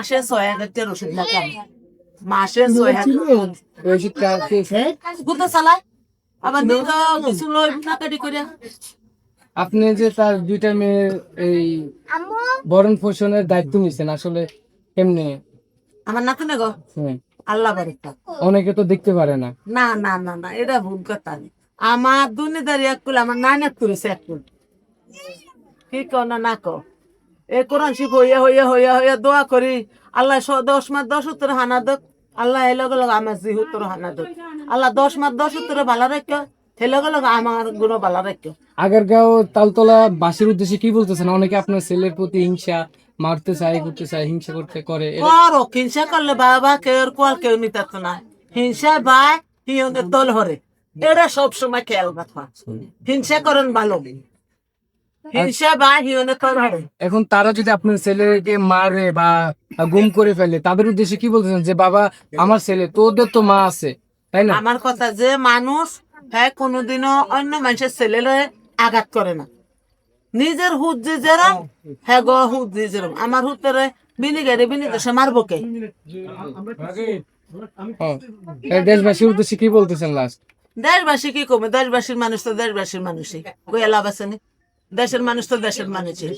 মাসে ছয় হাজার টাকার ওষুধ লাগে। আমার। মাসে ছয় হাজার গুতো চালায় আবার দিন কিছু লই করে আপনি যে তার দুইটা মেয়ের এই ভরণ পোষণের দায়িত্ব নিছেন আসলে কেমনে? আমার নাতি না গো। হুম। আল্লাহ বারিকা অনেকে তো দেখতে পারে না। না না না না এটা ভুল কথা আমার দুনিদারি এক কুল আমার নান এক করেছে এক কুল। কি কও না না কও। এ কোরআন শিখ হইয়া হইয়া হইয়া হইয়া দোয়া করি। আল্লাহ দশ মাস দশ উত্তর হানা দক। আল্লাহ এ লগে লগে আমার জি উত্তর হানা দক। আল্লাহ দশ মাস দশ উত্তরে ভালো রাখ। হে লগে লগে আমার গুণ ভালো রাখ। আগারগাঁও তালতলা বাসের উদ্দেশ্যে কি বলতেছেন? অনেকে আপনার ছেলের প্রতি হিংসা মারতে চায় করতে চায় হিংসা করতে করে। করো হিংসা করলে বাবা কেউ কোয়াল কেউ নিতে না। হিংসা বাই হিয়নের দল হরে। এরা সব সময় খেয়াল রাখা হিংসা করেন ভালো হিংসা বাই হিয়নের দল হরে এখন তারা যদি আপনার ছেলেকে মারে বা গুম করে ফেলে তাদের উদ্দেশ্যে কি বলতেছেন? যে বাবা আমার ছেলে তোদের তো মা আছে তাই না? আমার কথা যে মানুষ হ্যাঁ কোনোদিনও অন্য মানুষের ছেলে আঘাত করে না। নিজের হুদ যে যেরম হ্যাঁ গো হুদ যে যেরম। আমার হুতরে বিনি গেড়ে বিনি দেশে মারবো কে? হ্যাঁ। এই দেশবাসীর উদ্দেশ্যে কি বলতেছেন লাস্ট দেশবাসী কি কমে? দেশবাসীর মানুষ তো দেশবাসীর মানুষই। গোয়া লাভ আছে নি? দেশের মানুষ তো দেশের মানুষই।